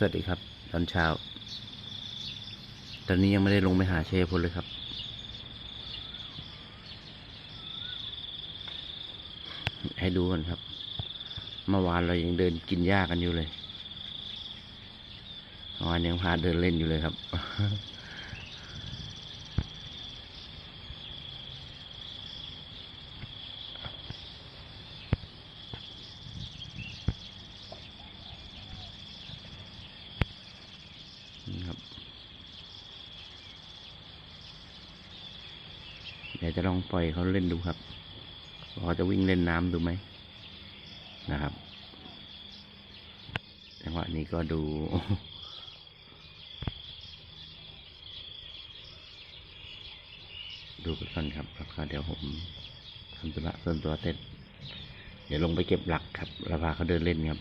สวัสดีครับ ตอนเช้า ตอนนี้ยังไม่ได้ลงไปหาเชฟพลเลยครับ ให้ดูกันครับ เมื่อวานเรายังเดินกินหญ้ากันอยู่เลยเมื่อวานยังพาเดินเล่นอยู่เลยครับ นี่ครับ เดี๋ยวจะลองปล่อยเขาเล่นดูครับเขาจะวิ่งเล่นน้ำดูไหมนะครับจังหวะนี้ก็ดูดูไปก่อนครับแล้วก็เดี๋ยวผมทำธุระส่วนตัวเสร็จ เดี๋ยวลงไปเก็บหลักครับแล้วพาเขาเดินเล่นครับ